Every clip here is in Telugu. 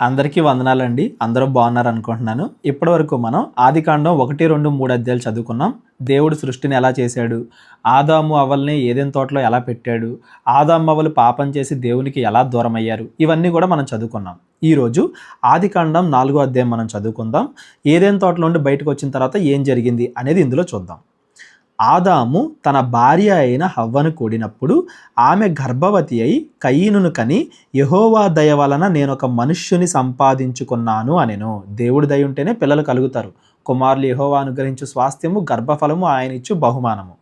అందరికీ వందనాలండి. అందరూ బాగున్నారు అనుకుంటున్నాను ఇప్పటివరకు మనం ఆదికాండం ఒకటి రెండు మూడు అధ్యాయులు చదువుకున్నాం. దేవుడు సృష్టిని ఎలా చేశాడు? ఆదాము అవల్ని ఏదైనా తోటలో ఎలా పెట్టాడు? ఆదాము అవలు పాపం చేసి దేవునికి ఎలా దూరం అయ్యారు ఇవన్నీ కూడా మనం చదువుకున్నాం. ఈరోజు ఆదికాండం నాలుగో అధ్యాయం మనం చదువుకుందాం. ఏదైనా తోటలో నుండి బయటకు వచ్చిన తర్వాత ఏం జరిగింది అనేది ఇందులో చూద్దాం. ఆదాము తన భార్య అయిన హవ్వను కూడినప్పుడు ఆమె గర్భవతి అయి కయ్యనును కని యహోవా దయ వలన నేను ఒక మనుష్యుని సంపాదించుకున్నాను అనెను. దేవుడి దయ ఉంటేనే పిల్లలు కలుగుతారు. కుమారులు యహోవా అనుగ్రహించు స్వాస్థ్యము గర్భఫలము ఆయన ఇచ్చు బహుమానము.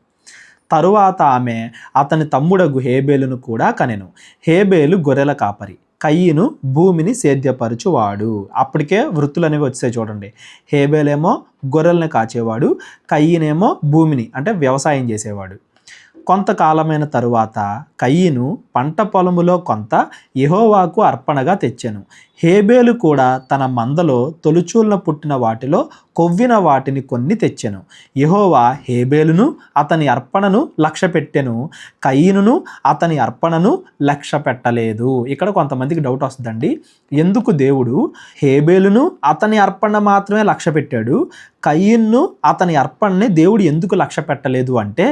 తరువాత ఆమె అతని తమ్ముడగు హేబేలును కూడా కనెను. హేబేలు గొర్రెల కాపరి. కయ్యను భూమిని సేద్యపరచువాడు. అప్పటికే వృత్తులు అనేవి వచ్చాయి చూడండి. హేబేలేమో గొర్రెల్ని కాచేవాడు కయ్యనేమో భూమిని అంటే వ్యవసాయం చేసేవాడు. కొంతకాలమైన తరువాత కయ్యను పంట పొలములో కొంత యెహోవాకు అర్పణగా తెచ్చాను. హేబేలు కూడా తన మందలో తొలుచూలన పుట్టిన వాటిలో కొవ్విన వాటిని కొన్ని తెచ్చెను. యహోవా హేబేలును అతని అర్పణను లక్ష్య పెట్టెను కయ్యనును అతని అర్పణను లక్ష్య పెట్టలేదు ఇక్కడ కొంతమందికి డౌట్ వస్తుందండి. ఎందుకు దేవుడు హేబేలును అతని అర్పణ మాత్రమే లక్ష్య పెట్టాడు అతని అర్పణని దేవుడు ఎందుకు లక్ష్య పెట్టలేదు అంటే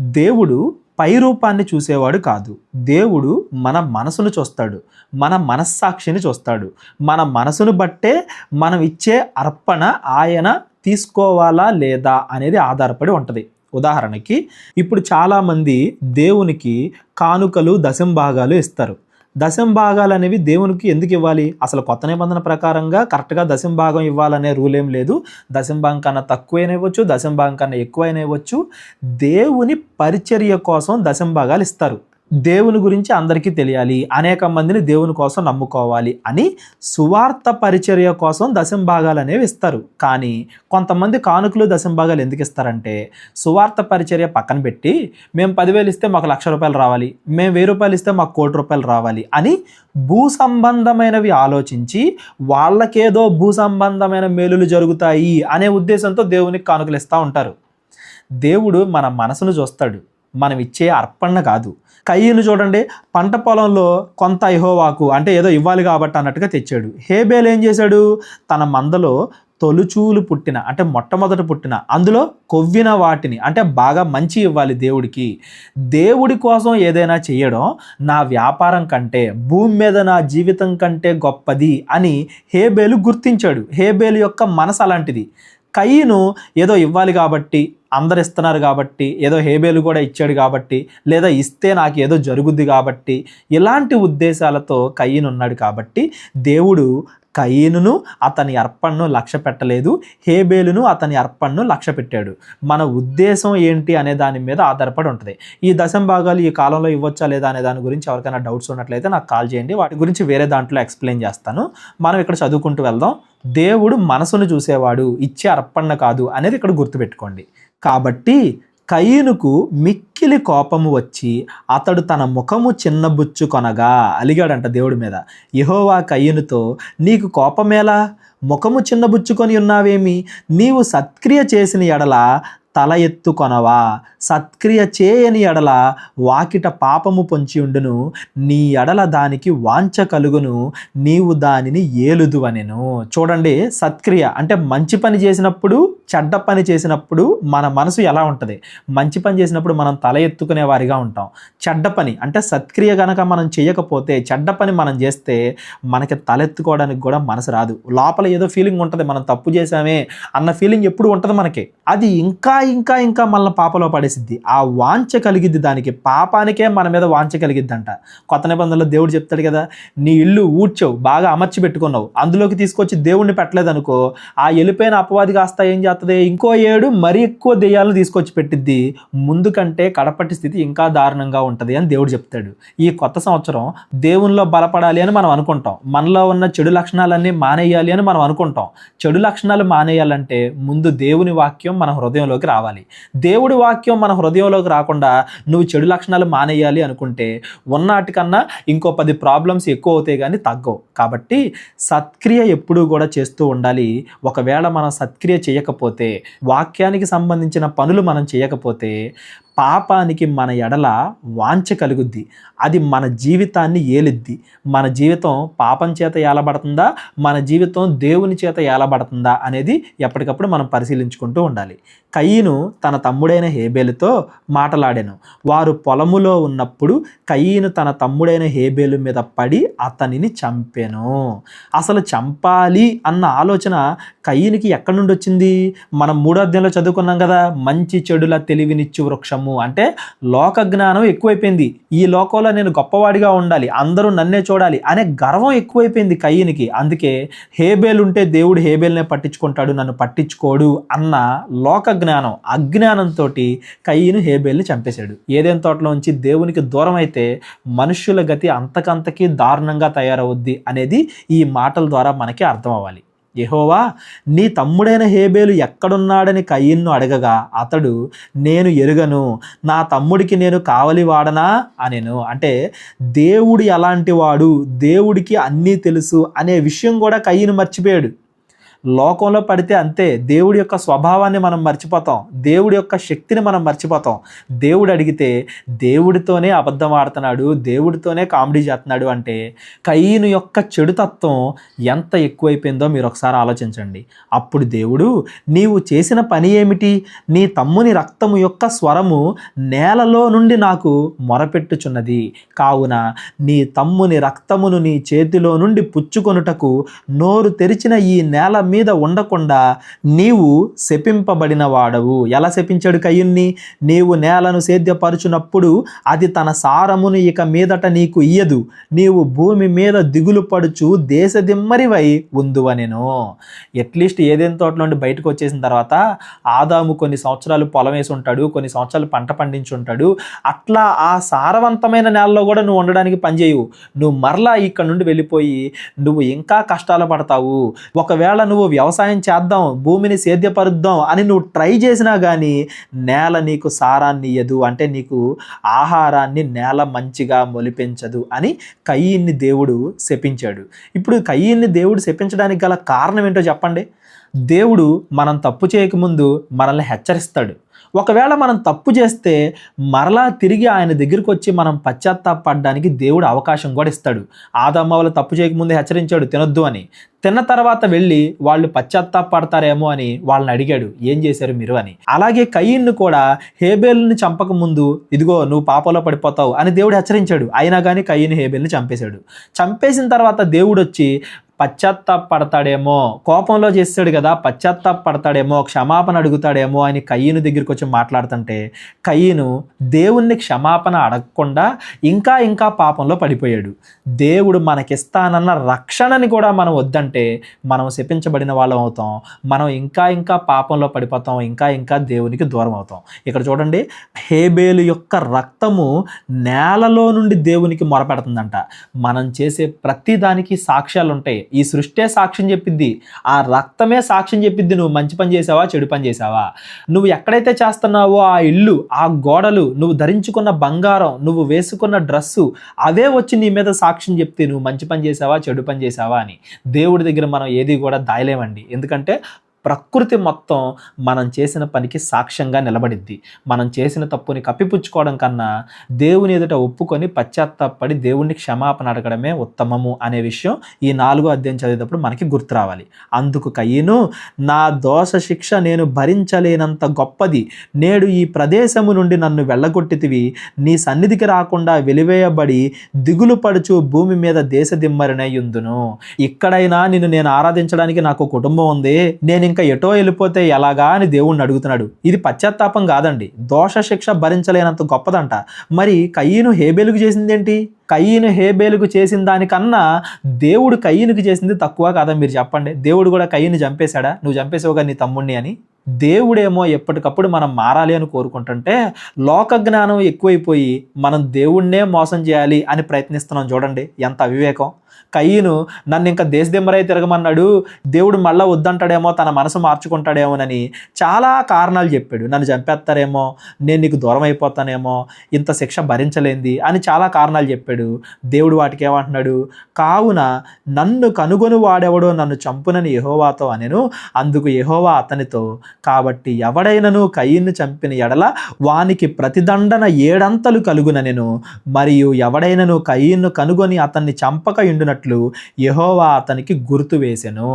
దేవుడు పై రూపాన్ని చూసేవాడు కాదు. దేవుడు మన మనసును చూస్తాడు. మన మనస్సాక్షిని చూస్తాడు. మన మనసును బట్టే మనం ఇచ్చే అర్పణ ఆయన తీసుకోవాలా లేదా అనేది ఆధారపడి ఉంటుంది. ఉదాహరణకి ఇప్పుడు చాలామంది దేవునికి కానుకలు దశంభాగాలు ఇస్తారు. దశంభాగాలు అనేవి దేవునికి ఎందుకు ఇవ్వాలి? అసలు కొత్త నిబంధన ప్రకారంగా కరెక్ట్గా దశంభాగం ఇవ్వాలనే రూల్ ఏం లేదు. దశంభాగం కన్నా తక్కువైనా ఇవ్వచ్చు దశంభాగం కన్నా ఎక్కువైనా ఇవ్వచ్చు. దేవుని పరిచర్య కోసం దశంభాగాలు ఇస్తారు. దేవుని గురించి అందరికీ తెలియాలి. అనేక మందిని దేవుని కోసం నమ్ముకోవాలి అని సువార్త పరిచర్య కోసం దశంభాగాలు అనేవి ఇస్తారు. కానీ కొంతమంది కానుకలు దశంభాగాలు ఎందుకు ఇస్తారంటే సువార్త పరిచర్య పక్కన పెట్టి మేము పదివేలు ఇస్తే మాకు లక్ష రూపాయలు రావాలి మేము వెయ్యి రూపాయలు ఇస్తే మాకు కోటి రూపాయలు రావాలి అని భూ సంబంధమైనవి ఆలోచించి వాళ్ళకేదో భూ సంబంధమైన మేలులు జరుగుతాయి అనే ఉద్దేశంతో దేవునికి కానుకలు ఇస్తూ ఉంటారు. దేవుడు మన మనసును చూస్తాడు. మనం ఇచ్చే అర్పణ కాదు. కయ్యను చూడండి పంట పొలంలో కొంత ఐహోవాకు అంటే ఏదో ఇవ్వాలి కాబట్టి అన్నట్టుగా తెచ్చాడు. హేబేల్ ఏం చేశాడు? తన మందలో తొలుచూలు పుట్టిన అంటే మొట్టమొదట పుట్టిన అందులో కొవ్విన వాటిని అంటే బాగా మంచి ఇవ్వాలి దేవుడికి. దేవుడి కోసం ఏదైనా చేయడం నా వ్యాపారం కంటే భూమి మీద నా జీవితం కంటే గొప్పది అని హేబేలు గుర్తించాడు. హేబేలు యొక్క మనసు అలాంటిది. కయ్యను ఏదో ఇవ్వాలి కాబట్టి అందరు ఇస్తున్నారు కాబట్టి ఏదో హేబేలు కూడా ఇచ్చాడు కాబట్టి లేదా ఇస్తే నాకు ఏదో జరుగుద్ది కాబట్టి ఇలాంటి ఉద్దేశాలతో కయ్యను ఉన్నాడు కాబట్టి దేవుడు కయీనును అతని అర్పణను లక్ష్య పెట్టలేదు హేబేలును అతని అర్పణను లక్ష్య పెట్టాడు. మన ఉద్దేశం ఏంటి అనే దాని మీద ఆధారపడి ఉంటుంది. ఈ దశం భాగాలు ఈ కాలంలో ఇవ్వచ్చా లేదా అనే దాని గురించి ఎవరికైనా డౌట్స్ ఉన్నట్లయితే నాకు కాల్ చేయండి. వాటి గురించి వేరే దాంట్లో ఎక్స్ప్లెయిన్ చేస్తాను. మనం ఇక్కడ చదువుకుంటూ వెళ్దాం. దేవుడు మనసును చూసేవాడు ఇచ్చే అర్పణ కాదు అనేది ఇక్కడ గుర్తుపెట్టుకోండి. కాబట్టి కయ్యనుకు మిక్కిలి కోపము వచ్చి అతడు తన ముఖము చిన్నబుచ్చుకొనగా అలిగాడంట దేవుడి మీద. యహోవా కయ్యనుతో నీకు కోపమేలా? ముఖము చిన్నబుచ్చుకొని ఉన్నావేమి? నీవు సత్క్రియ చేసిన ఎడల తల ఎత్తుకొనవా సత్క్రియ చేయని ఎడల వాకిట పాపము పొంచి ఉండును. నీ ఎడల దానికి వాంఛ కలుగును. నీవు దానిని ఏలుదు అనెను చూడండి సత్క్రియ అంటే మంచి పని చేసినప్పుడు చెడ్డ పని చేసినప్పుడు మన మనసు ఎలా ఉంటుంది? మంచి పని చేసినప్పుడు మనం తల ఎత్తుకునే వారిగా ఉంటాం. చెడ్డ పని అంటే సత్క్రియ గనక మనం చేయకపోతే చెడ్డ పని మనం చేస్తే మనకి తలెత్తుకోవడానికి కూడా మనసు రాదు. లోపల ఏదో ఫీలింగ్ ఉంటుంది మనం తప్పు చేసామే అన్న ఫీలింగ్ ఎప్పుడు ఉంటుంది మనకి. అది ఇంకా ఇంకా ఇంకా మళ్ళీ పాపలో పడేసిద్ది. ఆ వాంఛ కలిగిద్ది దానికి. పాపానికే మన మీద వాంఛ కలిగిద్దంట. కొత్త నిబంధనలో దేవుడు చెప్తాడు కదా నీ ఇల్లు ఊడ్చావు బాగా అమర్చి పెట్టుకున్నావు. అందులోకి తీసుకొచ్చి దేవుణ్ణి పెట్టలేదు అనుకో ఆ వెళ్ళిపోయిన అపవాది కాస్త ఏం చేస్తుంది ఇంకో ఏడు మరీ ఎక్కువ దెయ్యాలను తీసుకొచ్చి పెట్టిద్ది. ముందు కంటే కడపటి స్థితి ఇంకా దారుణంగా ఉంటుంది అని దేవుడు చెప్తాడు. ఈ కొత్త సంవత్సరం దేవునిలో బలపడాలి అని మనం అనుకుంటాం. మనలో ఉన్న చెడు లక్షణాలన్నీ మానేయాలి అని మనం అనుకుంటాం. చెడు లక్షణాలు మానేయాలంటే ముందు దేవుని వాక్యం మన హృదయంలోకి రావాలి. దేవుడి వాక్యం మన హృదయంలోకి రాకుండా నువ్వు చెడు లక్షణాలు మానేయాలి అనుకుంటే ఉన్నాటికన్నా ఇంకో పది ప్రాబ్లమ్స్ ఎక్కువ అవుతాయి కానీ తగ్గవు. కాబట్టి సత్క్రియ ఎప్పుడూ కూడా చేస్తూ ఉండాలి. ఒకవేళ మనం సత్క్రియ చేయకపోతే వాక్యానికి సంబంధించిన పనులు మనం చేయకపోతే పాపానికి మన ఎడల వాంఛ కలుగుద్ది. అది మన జీవితాన్ని ఏలిద్ది. మన జీవితం పాపం చేత ఏలబడుతుందా? మన జీవితం దేవుని చేత ఏలబడుతుందా? అనేది ఎప్పటికప్పుడు మనం పరిశీలించుకుంటూ ఉండాలి. కయీను తన తమ్ముడైన హేబేలుతో మాటలాడాను. వారు పొలములో ఉన్నప్పుడు కయ్యను తన తమ్ముడైన హేబేలు మీద పడి అతనిని చంపెను. అసలు చంపాలి అన్న ఆలోచన కయ్యనికి ఎక్కడి నుండి వచ్చింది? మనం మూడో అధ్యాయంలో చదువుకున్నాం కదా మంచి చెడుల తెలివినిచ్చు వృక్షము. అంటే లోక జ్ఞానం ఎక్కువైపోయింది. ఈ లోకంలో నేను గొప్పవాడిగా ఉండాలి అందరూ నన్నే చూడాలి అనే గర్వం ఎక్కువైపోయింది కయ్యనికి. అందుకే హేబేల్ ఉంటే దేవుడు హేబేల్నే పట్టించుకుంటాడు నన్ను పట్టించుకోడు అన్న లోక జ్ఞానం అజ్ఞానంతో కయ్యను హేబేల్ని చంపేశాడు. ఏదైనా తోటలోంచి దేవునికి దూరం అయితే మనుష్యుల గతి అంతకంతకీ దారుణంగా తయారవుద్ది అనేది ఈ మాటల ద్వారా మనకి అర్థం అవ్వాలి యహోవా నీ తమ్ముడైన హేబేలు ఎక్కడున్నాడని కయ్యిన్ను అడగగా అతడు నేను ఎరుగను నా తమ్ముడికి నేను కావలి వాడనా? అనేను. అంటే దేవుడు ఎలాంటి వాడు? దేవుడికి అన్నీ తెలుసు అనే విషయం కూడా కయ్యను మర్చిపోయాడు. లోకంలో పడితే అంతే. దేవుడి యొక్క స్వభావాన్ని మనం మర్చిపోతాం. దేవుడి యొక్క శక్తిని మనం మర్చిపోతాం. దేవుడు అడిగితే దేవుడితోనే అబద్ధం ఆడుతున్నాడు దేవుడితోనే కామెడీ చేస్తున్నాడు అంటే కయ్యను యొక్క చెడుతత్వం ఎంత ఎక్కువైపోయిందో మీరు ఒకసారి ఆలోచించండి. అప్పుడు దేవుడు నీవు చేసిన పని ఏమిటి? నీ తమ్ముని రక్తము యొక్క స్వరము నేలలో నుండి నాకు మొరపెట్టుచున్నది. కావున నీ తమ్ముని రక్తమును నీ చేతిలో నుండి పుచ్చుకొనుటకు నోరు తెరిచిన ఈ నేల మీద ఉండకుండా నీవు శపింపబడిన వాడవు. ఎలా శపించాడు కయ్యున్ని నీవు నేలను సేద్యపరుచునప్పుడు అది తన సారమును ఇక మీదట నీకు ఇయ్యదు. నీవు భూమి మీద దిగులు పడుచు దేశదిమ్మరివై ఉందువనెను. అట్లీస్ట్ ఏదైనా తోట నుండి బయటకు వచ్చేసిన తర్వాత ఆదాము కొన్ని సంవత్సరాలు పొలం వేసి ఉంటాడు కొన్ని సంవత్సరాలు పంట పండించి ఉంటాడు. అట్లా ఆ సారవంతమైన నేలలో కూడా నువ్వు ఉండడానికి పనిచేయవు నువ్వు మరలా ఇక్కడ నుండి వెళ్ళిపోయి నువ్వు ఇంకా కష్టాలు పడతావు. ఒకవేళ నువ్వు వ్యవసాయం చేద్దాం భూమిని సేద్యపరుద్దాం అని నువ్వు ట్రై చేసినా కానీ నేల నీకు సారాన్ని ఇయ్యదు అంటే నీకు ఆహారాన్ని నేల మంచిగా మొలిపించదు అని కయ్యిన్ని దేవుడు శపించాడు. ఇప్పుడు కయ్యిన్ని దేవుడు శపించడానికి గల కారణం ఏంటో చెప్పండి? దేవుడు మనం తప్పు చేయకముందు మనల్ని హెచ్చరిస్తాడు. ఒకవేళ మనం తప్పు చేస్తే మరలా తిరిగి ఆయన దగ్గరికి వచ్చి మనం పశ్చాత్తాపడడానికి దేవుడు అవకాశం కూడా ఇస్తాడు. ఆదమ్మ వాళ్ళు తప్పు చేయకముందే హెచ్చరించాడు తినొద్దు అని. తిన్న తర్వాత వెళ్ళి వాళ్ళు పశ్చాత్తాపడతారేమో అని వాళ్ళని అడిగాడు ఏం చేశారు మీరు? అని. అలాగే కయ్యిన్ను కూడా హేబేల్ని చంపక ముందు ఇదిగో నువ్వు పాపంలో పడిపోతావు అని దేవుడు హెచ్చరించాడు. అయినా కానీ కయ్యిని హేబేల్ని చంపేశాడు. చంపేసిన తర్వాత దేవుడు వచ్చి పశ్చాత్తాపడతాడేమో కోపంలో చేస్తాడు కదా పశ్చాత్తాపడతాడేమో క్షమాపణ అడుగుతాడేమో అని కయ్యను దగ్గరికి వచ్చి మాట్లాడుతుంటే కయ్యను దేవుణ్ణి క్షమాపణ అడగకుండా ఇంకా ఇంకా పాపంలో పడిపోయాడు. దేవుడు మనకిస్తానన్న రక్షణని కూడా మనం వద్దంటే మనం శపించబడిన వాళ్ళం అవుతాం మనం ఇంకా ఇంకా పాపంలో పడిపోతాం ఇంకా ఇంకా దేవునికి దూరం అవుతాం. ఇక్కడ చూడండి హేబేలు యొక్క రక్తము నేలలో నుండి దేవునికి మొరపెడుతుందంట. మనం చేసే ప్రతి దానికి సాక్ష్యాలు ఉంటాయి ఈ సృష్టే సాక్ష్యం చెప్పిద్ది. ఆ రక్తమే సాక్ష్యం చెప్పిద్ది. నువ్వు మంచి పని చేసావా చెడు పని చేసావా? నువ్వు ఎక్కడైతే చేస్తున్నావో ఆ ఇల్లు ఆ గోడలు నువ్వు ధరించుకున్న బంగారం నువ్వు వేసుకున్న డ్రెస్సు అవే వచ్చి నీ మీద సాక్ష్యం చెప్తే నువ్వు మంచి పని చేసావా చెడు పని చేసావా అని. దేవుడి దగ్గర మనం ఏది కూడా దాయలేమండి. ఎందుకంటే ప్రకృతి మొత్తం మనం చేసిన పనికి సాక్ష్యంగా నిలబడిద్ది. మనం చేసిన తప్పుని కప్పిపుచ్చుకోవడం కన్నా దేవుని ఎదుట ఒప్పుకొని పశ్చాత్తాపడి దేవుణ్ణి క్షమాపణ అడగడమే ఉత్తమము అనే విషయం ఈ నాలుగో అధ్యాయం చదివేటప్పుడు మనకి గుర్తు రావాలి. అందుకు కయ్యను నా దోష శిక్ష నేను భరించలేనంత గొప్పది. నేడు ఈ ప్రదేశము నుండి నన్ను వెళ్ళగొట్టితివి. నీ సన్నిధికి రాకుండా వెలివేయబడి దిగులు పడుచు భూమి మీద దేశదిమ్మరినయ్యుందును ఇక్కడైనా నిన్ను నేను ఆరాధించడానికి నాకు కుటుంబం ఉంది. నేను ఇంకా ఎటో వెళ్ళిపోతే ఎలాగా అని దేవుణ్ణి అడుగుతున్నాడు. ఇది పశ్చాత్తాపం కాదండి. దోష శిక్ష భరించలేనంత గొప్పదంట. మరి కయ్యను హేబెలుగు చేసిందేంటి? కయ్యను హేబేలుకు చేసిన దానికన్నా దేవుడు కయ్యనుకు చేసింది తక్కువ కాదా మీరు చెప్పండి. దేవుడు కూడా కయ్యను చంపేశాడా? నువ్వు చంపేసావుగా నీ తమ్ముడిని అని. దేవుడేమో ఎప్పటికప్పుడు మనం మారాలి అని కోరుకుంటుంటే లోక జ్ఞానం ఎక్కువైపోయి మనం దేవుణ్ణే మోసం చేయాలి అని ప్రయత్నిస్తున్నాం చూడండి. ఎంత అవివేకం. కయ్యను నన్ను ఇంకా దేశదిమ్మరై తిరగమన్నాడు. దేవుడు మళ్ళీ వద్దంటాడేమో తన మనసు మార్చుకుంటాడేమోనని చాలా కారణాలు చెప్పాడు. నన్ను చంపేస్తారేమో నేను నీకు దూరం అయిపోతానేమో ఇంత శిక్ష భరించలేంది అని చాలా కారణాలు చెప్పాడు. మాట్లాడాడు దేవుడు వాటికి ఏమంటున్నాడు? కావున నన్ను కనుగొని వాడెవడో నన్ను చంపునని యహోవాతో అనెను. అందుకు యహోవా అతనితో కాబట్టి ఎవడైనను కయ్యిను చంపిన ఎడల వానికి ప్రతిదండన ఏడంతలు కలుగుననెను. మరియు ఎవడైనను కయ్యిను కనుగొని అతన్ని చంపక ఇండునట్లు యహోవా అతనికి గుర్తు వేసెను.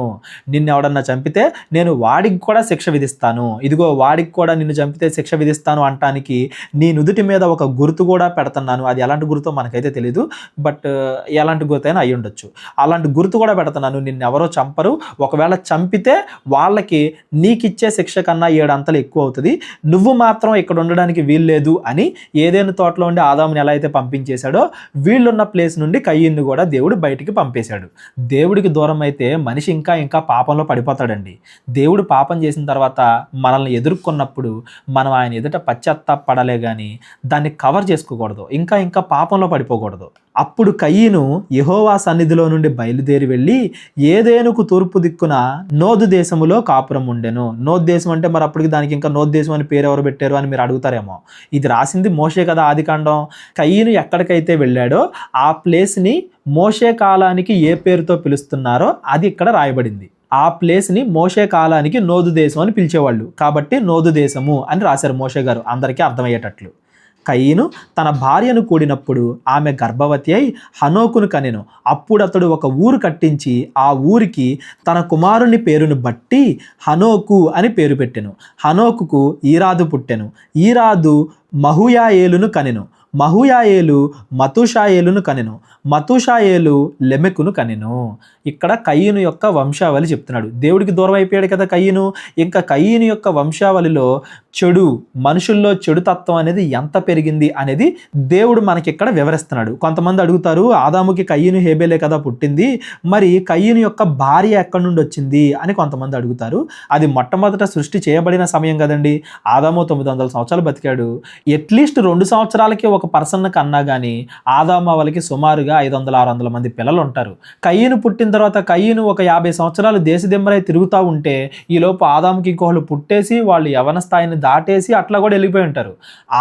నిన్ను ఎవడన్నా చంపితే నేను వాడికి కూడా శిక్ష విధిస్తాను. ఇదిగో వాడికి కూడా నిన్ను చంపితే శిక్ష విధిస్తాను అంటానికి నీ నుదుటి మీద ఒక గుర్తు కూడా పెడుతున్నాను. అది ఎలాంటి గుర్తో మనకైతే తెలియదు బట్ ఎలాంటి గుర్తు అయినా అయి ఉండొచ్చు. అలాంటి గుర్తు కూడా పెడతాను నిన్ను ఎవరో చంపరు. ఒకవేళ చంపితే వాళ్ళకి నీకిచ్చే శిక్ష కన్నా ఏడు అంతలు ఎక్కువ అవుతుంది. నువ్వు మాత్రం ఇక్కడ ఉండడానికి వీల్లేదు అని ఏదైనా తోటలో ఉండి ఆదాముని ఎలా అయితే పంపించేశాడో వీళ్ళున్న ప్లేస్ నుండి కయ్యిన్ని కూడా దేవుడు బయటికి పంపేశాడు. దేవుడికి దూరం అయితే మనిషి ఇంకా ఇంకా పాపంలో పడిపోతాడండి. దేవుడు పాపం చేసిన తర్వాత మనల్ని ఎదుర్కొన్నప్పుడు మనం ఆయన ఎదుట పశ్చాత్తాపడలే కానీ దాన్ని కవర్ చేసుకోకూడదు. ఇంకా ఇంకా పాపంలో పడిపోకూడదు. అప్పుడు కయ్యను యహోవా సన్నిధిలో నుండి బయలుదేరి వెళ్ళి ఏదేనుకు తూర్పు దిక్కున నోదు దేశములో కాపురం ఉండెను. నోద్ దేశం అంటే మరి అప్పటికి దానికి ఇంకా నోద్ దేశం అని పేరు ఎవరు పెట్టారు అని మీరు అడుగుతారేమో. ఇది రాసింది మోషే కదా ఆదికాండం కయ్యను ఎక్కడికైతే వెళ్ళాడో ఆ ప్లేస్ని మోషే కాలానికి ఏ పేరుతో పిలుస్తున్నారో అది ఇక్కడ రాయబడింది. ఆ ప్లేస్ని మోషే కాలానికి నోదు దేశం అని పిలిచేవాళ్ళు. కాబట్టి నోదు దేశము అని రాశారు మోషే గారు. అందరికీ అర్థమయ్యేటట్లు. కయ్యను తన భార్యను కూడినప్పుడు ఆమె గర్భవతి అయి హనోకును కనెను. అప్పుడు అతడు ఒక ఊరు కట్టించి ఆ ఊరికి తన కుమారుని పేరును బట్టి హనోకు అని పేరు పెట్టెను. హనోకుకు ఈరాదు పుట్టెను. ఈరాదు మహుయాయేలును కనెను. మహుయాయేలు మతుషాయేలును కనెను. మతుషాయేలు లెమెకును కనెను. ఇక్కడ కయ్యను యొక్క వంశావళి చెప్తున్నాడు. దేవుడికి దూరం అయిపోయాడు కదా కయ్యను ఇంకా కయ్యను యొక్క వంశావళిలో చెడు మనుషుల్లో చెడు తత్వం అనేది ఎంత పెరిగింది అనేది దేవుడు మనకి ఇక్కడ వివరిస్తున్నాడు. కొంతమంది అడుగుతారు ఆదాముకి కయ్యను హేబేలే కదా పుట్టింది. మరి కయ్యను యొక్క భార్య ఎక్కడి నుండి వచ్చింది అని కొంతమంది అడుగుతారు. అది మొట్టమొదట సృష్టి చేయబడిన సమయం కదండి. ఆదాము తొమ్మిది వందల సంవత్సరాలు బతికాడు. ఎట్లీస్ట్ రెండు సంవత్సరాలకి ఒక పర్సన్ కన్నా కానీ ఆదామావలకి వాళ్ళకి సుమారుగా ఐదు వందల ఆరు వందల మంది పిల్లలు ఉంటారు కయ్యను పుట్టిన తర్వాత కయ్యను ఒక యాభై సంవత్సరాలు దేశదిమ్మరై తిరుగుతూ ఉంటే ఈలోపు ఆదాముకి ఇంకోళ్ళు పుట్టేసి వాళ్ళు యవన స్థాయిని దాటేసి అట్లా కూడా వెళ్ళిపోయి ఉంటారు.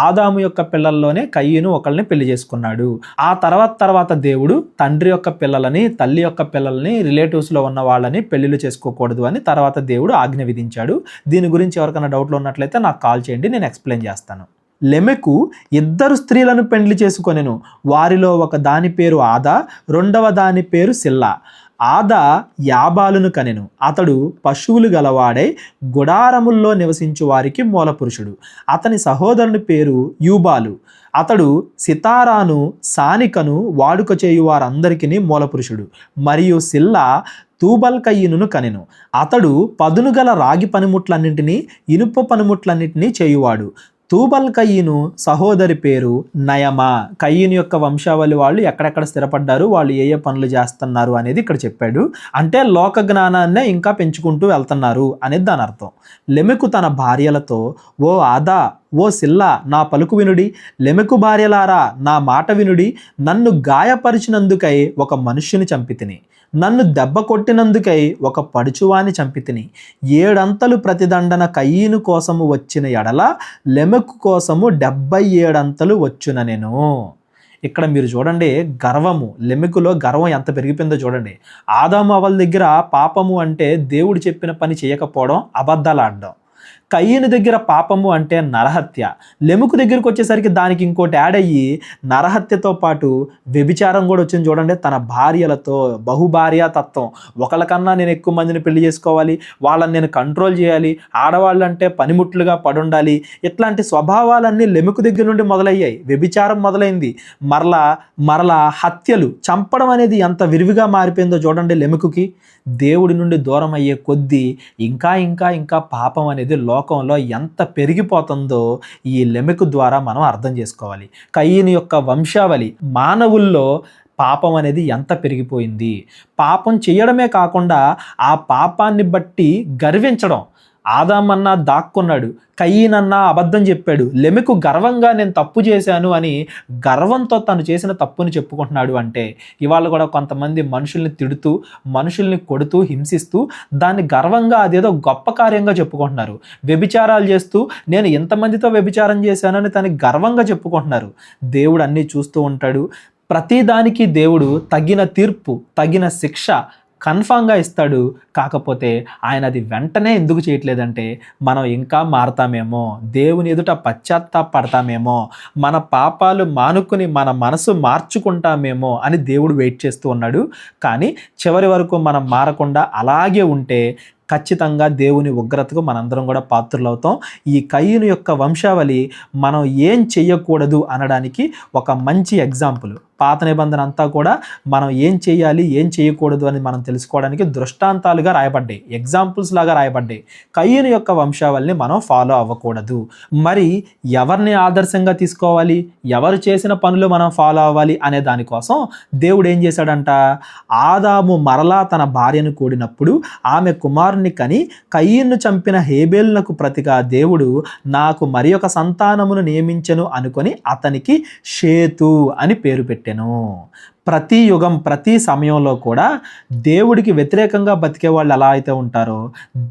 ఆదాము యొక్క పిల్లల్లోనే కయ్యను ఒకళ్ళని పెళ్ళి చేసుకున్నాడు. ఆ తర్వాత తర్వాత దేవుడు తండ్రి యొక్క పిల్లలని తల్లి యొక్క పిల్లల్ని రిలేటివ్స్లో ఉన్న వాళ్ళని పెళ్ళిళ్ళు చేసుకోకూడదు అని తర్వాత దేవుడు ఆజ్ఞ విధించాడు. దీని గురించి ఎవరికైనా డౌట్లు ఉన్నట్లయితే నాకు కాల్ చేయండి నేను ఎక్స్ప్లెయిన్ చేస్తాను. లెమెకు ఇద్దరు స్త్రీలను పెండ్లి చేసుకొనెను. వారిలో ఒక దాని పేరు ఆదా రెండవ దాని పేరు సిల్లా. ఆదా యాబాలును కనెను. అతడు పశువులు గలవాడై గుడారముల్లో నివసించు వారికి మూలపురుషుడు. అతని సహోదరుని పేరు యూబాలు. అతడు సితారాను సానికను వాడుక చేయు వారందరికీ మూలపురుషుడు. మరియు సిల్లా తూబల్కయ్యను కనెను. అతడు పదును గల రాగి పనిముట్లన్నింటినీ ఇనుప పనిముట్లన్నింటినీ చేయువాడు. తూబల్ కయ్యను సహోదరి పేరు నయమా. కయ్యను యొక్క వంశావళి వాళ్ళు ఎక్కడెక్కడ స్థిరపడ్డారు వాళ్ళు ఏ ఏ పనులు చేస్తున్నారు అనేది ఇక్కడ చెప్పాడు. అంటే లోక జ్ఞానాన్నే ఇంకా పెంచుకుంటూ వెళ్తున్నారు అనేది దాని అర్థం. లెమెకు తన భార్యలతో ఓ ఆదా ఓ సిల్లా నా పలుకు వినుడి లెమెకు భార్యలారా నా మాట వినుడి నన్ను గాయపరిచినందుకై ఒక మనుష్యుని చంపితిని. నన్ను దెబ్బ కొట్టినందుకై ఒక పడుచువాని చంపితిని. ఏడంతలు ప్రతిదండన కయ్యను కోసము వచ్చిన ఎడల లెమెకు కోసము డెబ్బై ఏడంతలు వచ్చున నేను. ఇక్కడ మీరు చూడండి గర్వము లెమెకులో గర్వం ఎంత పెరిగిపోయిందో చూడండి. ఆదాము అవల దగ్గర పాపము అంటే దేవుడు చెప్పిన పని చేయకపోవడం అబద్ధాలు ఆడడం. కయ్యని దగ్గర పాపము అంటే నరహత్య. లెముకు దగ్గరికి వచ్చేసరికి దానికి ఇంకోటి యాడ్ అయ్యి నరహత్యతో పాటు వ్యభిచారం కూడా వచ్చింది చూడండి. తన భార్యలతో బహుభార్య తత్వం. ఒకళ్ళకన్నా నేను ఎక్కువ మందిని పెళ్ళి చేసుకోవాలి. వాళ్ళని నేను కంట్రోల్ చేయాలి. ఆడవాళ్ళంటే పనిముట్లుగా పడుండాలి. ఇట్లాంటి స్వభావాలన్నీ లెముకు దగ్గర నుండి మొదలయ్యాయి. వ్యభిచారం మొదలైంది. మరలా మరలా హత్యలు చంపడం అనేది ఎంత విరివిగా మారిపోయిందో చూడండి లెముకుకి. దేవుడి నుండి దూరం అయ్యే కొద్దీ ఇంకా ఇంకా ఇంకా పాపం అనేది లోకంలో ఎంత పెరిగిపోతుందో ఈ లెమెకు ద్వారా మనం అర్థం చేసుకోవాలి. కయ్యని యొక్క వంశావళి మానవుల్లో పాపం అనేది ఎంత పెరిగిపోయింది? పాపం చేయడమే కాకుండా ఆ పాపాన్ని బట్టి గర్వించడం ఆదామన్నా దాక్కున్నాడు కయ్యనన్నా అబద్ధం చెప్పాడు లెమెకు గర్వంగా నేను తప్పు చేశాను అని గర్వంతో తను చేసిన తప్పుని చెప్పుకుంటున్నాడు అంటే ఇవాళ కూడా కొంతమంది మనుషుల్ని తిడుతూ మనుషుల్ని కొడుతూ హింసిస్తూ దాన్ని గర్వంగా అదేదో గొప్ప కార్యంగా చెప్పుకుంటున్నారు. వ్యభిచారాలు చేస్తూ నేను ఎంతమందితో వ్యభిచారం చేశానని తను గర్వంగా చెప్పుకుంటున్నారు. దేవుడు అన్నీ చూస్తూ ఉంటాడు. ప్రతిదానికి దేవుడు తగిన తీర్పు తగిన శిక్ష కన్ఫామ్గా ఇస్తాడు. కాకపోతే ఆయన అది వెంటనే ఎందుకు చేయట్లేదంటే మనం ఇంకా మారతామేమో దేవుని ఎదుట పశ్చాత్తాపడతామేమో మన పాపాలు మానుకుని మన మనసు మార్చుకుంటామేమో అని దేవుడు వెయిట్ చేస్తూ ఉన్నాడు. కానీ చివరి వరకు మనం మారకుండా అలాగే ఉంటే ఖచ్చితంగా దేవుని ఉగ్రతకు మనందరం కూడా పాత్రులవుతాం. ఈ కయ్యను యొక్క వంశావళి మనం ఏం చేయకూడదు అనడానికి ఒక మంచి ఎగ్జాంపుల్. పాత నిబంధన అంతా కూడా మనం ఏం చేయాలి ఏం చేయకూడదు అని మనం తెలుసుకోవడానికి దృష్టాంతాలుగా రాయబడ్డాయి. ఎగ్జాంపుల్స్ లాగా రాయబడ్డాయి. కయ్యను యొక్క వంశావళిని మనం ఫాలో అవ్వకూడదు. మరి ఎవరిని ఆదర్శంగా తీసుకోవాలి? ఎవరు చేసిన పనులు మనం ఫాలో అవ్వాలి అనే దానికోసం దేవుడు ఏం చేశాడంట? ఆదాము మరలా తన భార్యను కూడినప్పుడు ఆమె కుమారుని కని కయ్యను చంపిన హేబేల్నకు ప్రతిగా దేవుడు నాకు మరి ఒక సంతానమును నియమించెను అనుకొని అతనికి షేతు అని పేరు పెట్టాను. ప్రతి యుగం ప్రతి సమయంలో కూడా దేవుడికి వ్యతిరేకంగా బతికే వాళ్ళు ఎలా అయితే ఉంటారో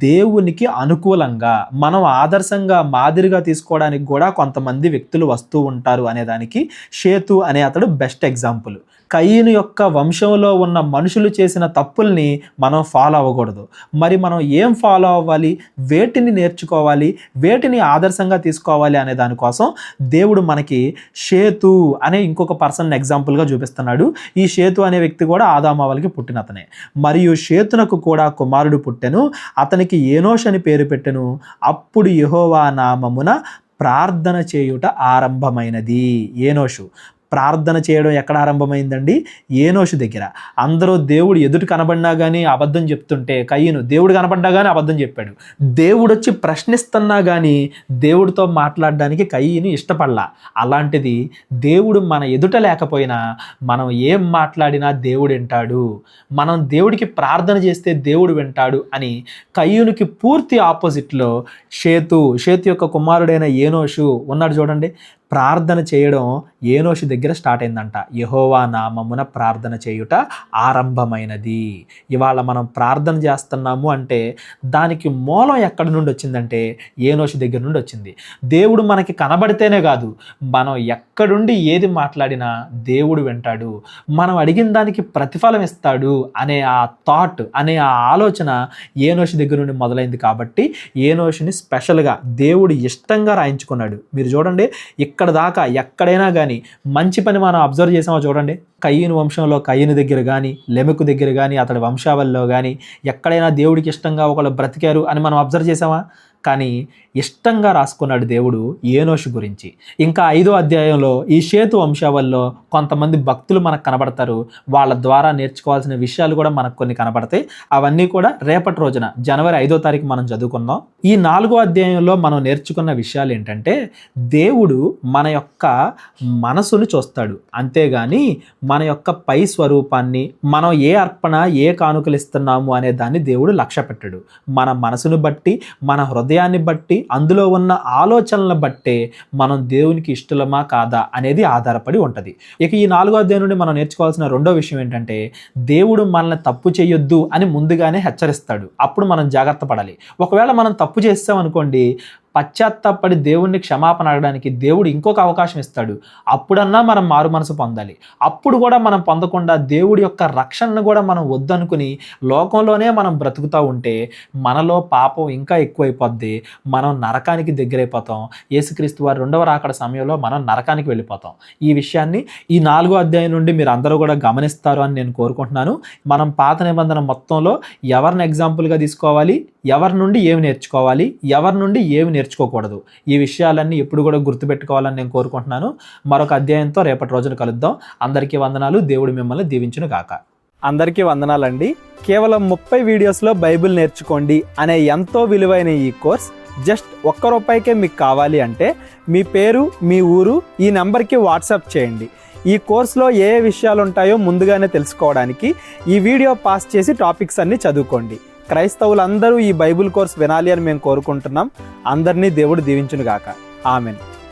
దేవునికి అనుకూలంగా మనం ఆదర్శంగా మాదిరిగా తీసుకోవడానికి కూడా కొంతమంది వ్యక్తులు వస్తూ ఉంటారు అనేదానికి షేతు అనే అతడు బెస్ట్ ఎగ్జాంపుల్. కయ్యను యొక్క వంశంలో ఉన్న మనుషులు చేసిన తప్పుల్ని మనం ఫాలో అవ్వకూడదు. మరి మనం ఏం ఫాలో అవ్వాలి? వేటిని నేర్చుకోవాలి? వేటిని ఆదర్శంగా తీసుకోవాలి అనే దానికోసం దేవుడు మనకి షేతు అనే ఇంకొక పర్సన్ ఎగ్జాంపుల్గా చూపిస్తున్నాడు. ఈ షేతు అనే వ్యక్తి కూడా ఆదామావలికి పుట్టిన అతనే. మరియు షేతునకు కూడా కుమారుడు పుట్టెను. అతనికి ఏనోష్ అని పేరు పెట్టెను. అప్పుడు యహోవా నామమున ప్రార్థన చేయుట ఆరంభమైనది. ఏనోషు. ప్రార్థన చేయడం ఎక్కడ ఆరంభమైందండి? ఏనోషు దగ్గర. అందరూ దేవుడు ఎదుటి కనబడినా కానీ అబద్ధం చెప్తుంటే కయ్యను దేవుడు కనబడ్డా కానీ అబద్ధం చెప్పాడు. దేవుడు వచ్చి ప్రశ్నిస్తున్నా కానీ దేవుడితో మాట్లాడడానికి కయ్యను ఇష్టపడలా. అలాంటిది దేవుడు మన ఎదుట లేకపోయినా మనం ఏం మాట్లాడినా దేవుడు వింటాడు. మనం దేవుడికి ప్రార్థన చేస్తే దేవుడు వింటాడు అని కయ్యూనికి పూర్తి ఆపోజిట్లో షేతు షేతు యొక్క కుమారుడైన ఏనోషు ఉన్నాడు చూడండి. ప్రార్థన చేయడం ఏనోషు దగ్గర స్టార్ట్ అయిందంట. యహోవా నామమున ప్రార్థన చేయుట ఆరంభమైనది. ఇవాళ మనం ప్రార్థన చేస్తున్నాము అంటే దానికి మూలం ఎక్కడి నుండి వచ్చిందంటే ఏనోషు దగ్గర నుండి వచ్చింది. దేవుడు మనకి కనబడితేనే కాదు మనం ఎక్కడుండి ఏది మాట్లాడినా దేవుడు వింటాడు. మనం అడిగిన దానికి ప్రతిఫలం ఇస్తాడు అనే ఆ థాట్ అనే ఆ ఆలోచన ఏనోషు దగ్గర నుండి మొదలైంది కాబట్టి ఏనోషుని స్పెషల్గా దేవుడు ఇష్టంగా రాయించుకున్నాడు. మీరు చూడండి ఇక్కడ దాకా ఎక్కడైనా కానీ మంచి పని మనం అబ్జర్వ్ చేసామో చూడండి? కయ్యను వంశంలో కయ్యను దగ్గర కానీ లెమెకు దగ్గర కానీ అతడి వంశావల్లో కానీ ఎక్కడైనా దేవుడికి ఇష్టంగా ఒకళ్ళు బ్రతికారు అని మనం అబ్జర్వ్ చేసామా? కానీ ఇష్టంగా రాసుకున్నాడు దేవుడు ఏనోషు గురించి. ఇంకా ఐదో అధ్యాయంలో ఈ షేతు వంశావల్లో కొంతమంది భక్తులు మనకు కనబడతారు. వాళ్ళ ద్వారా నేర్చుకోవాల్సిన విషయాలు కూడా మనకు కొన్ని కనబడతాయి. అవన్నీ కూడా రేపటి రోజున జనవరి ఐదో తారీఖు మనం చదువుకుందాం. ఈ నాలుగో అధ్యాయంలో మనం నేర్చుకున్న విషయాలు ఏంటంటే దేవుడు మన యొక్క మనసును చూస్తాడు. అంతేగాని మన యొక్క పై స్వరూపాన్ని మనం ఏ అర్పణ ఏ కానుకలు ఇస్తున్నాము అనే దాన్ని దేవుడు లక్ష్య పెట్టాడు మన మనసును బట్టి మన హృదయాన్ని బట్టి అందులో ఉన్న ఆలోచనలను బట్టే మనం దేవునికి ఇష్టలమా కాదా అనేది ఆధారపడి ఉంటుంది. ఇక ఈ నాలుగో అధ్యాయం నుండి మనం నేర్చుకోవాల్సిన రెండో విషయం ఏంటంటే దేవుడు మనల్ని తప్పు చేయొద్దు అని ముందుగానే హెచ్చరిస్తాడు. అప్పుడు మనం జాగ్రత్త పడాలి. ఒకవేళ మనం తప్పు చేస్తామనుకోండి పశ్చాత్తాపడి దేవుణ్ణి క్షమాపణ అడగడానికి దేవుడు ఇంకొక అవకాశం ఇస్తాడు. అప్పుడన్నా మనం మారు మనసు పొందాలి. అప్పుడు కూడా మనం పొందకుండా దేవుడి యొక్క రక్షణను కూడా మనం వద్దనుకుని లోకంలోనే మనం బ్రతుకుతూ ఉంటే మనలో పాపం ఇంకా ఎక్కువైపోద్ది. మనం నరకానికి దగ్గరైపోతాం. యేసుక్రీస్తు వారి రెండవ రాకడ సమయంలో మనం నరకానికి వెళ్ళిపోతాం. ఈ విషయాన్ని ఈ నాలుగో అధ్యాయం నుండి మీరు అందరూ కూడా గమనిస్తారు అని నేను కోరుకుంటున్నాను. మనం పాత నిబంధన మొత్తంలో ఎవరిని ఎగ్జాంపుల్గా తీసుకోవాలి? ఎవరి నుండి ఏమి నేర్చుకోవాలి? ఎవరి నుండి ఏమి నేర్చుకోకూడదు. ఈ విషయాలన్నీ ఎప్పుడు కూడా గుర్తుపెట్టుకోవాలని నేను కోరుకుంటున్నాను. మరొక అధ్యాయంతో రేపటి రోజున కలుద్దాం. అందరికీ వందనాలు. దేవుడు మిమ్మల్ని దీవించును గాక. అందరికీ వందనాలండి. కేవలం ముప్పై వీడియోస్లో బైబిల్ నేర్చుకోండి అనే ఎంతో విలువైన ఈ కోర్స్ జస్ట్ ఒక్క రూపాయికే మీకు కావాలి అంటే మీ పేరు మీ ఊరు ఈ నెంబర్కి వాట్సాప్ చేయండి. ఈ కోర్సులో ఏ ఏ విషయాలు ఉంటాయో ముందుగానే తెలుసుకోవడానికి ఈ వీడియో పాస్ చేసి టాపిక్స్ అన్నీ చదువుకోండి. క్రైస్తవులందరూ ఈ బైబిల్ కోర్స్ వినాలి అని మేము కోరుకుంటున్నాం. అందరినీ దేవుడు దీవించునుగాక. ఆమెను.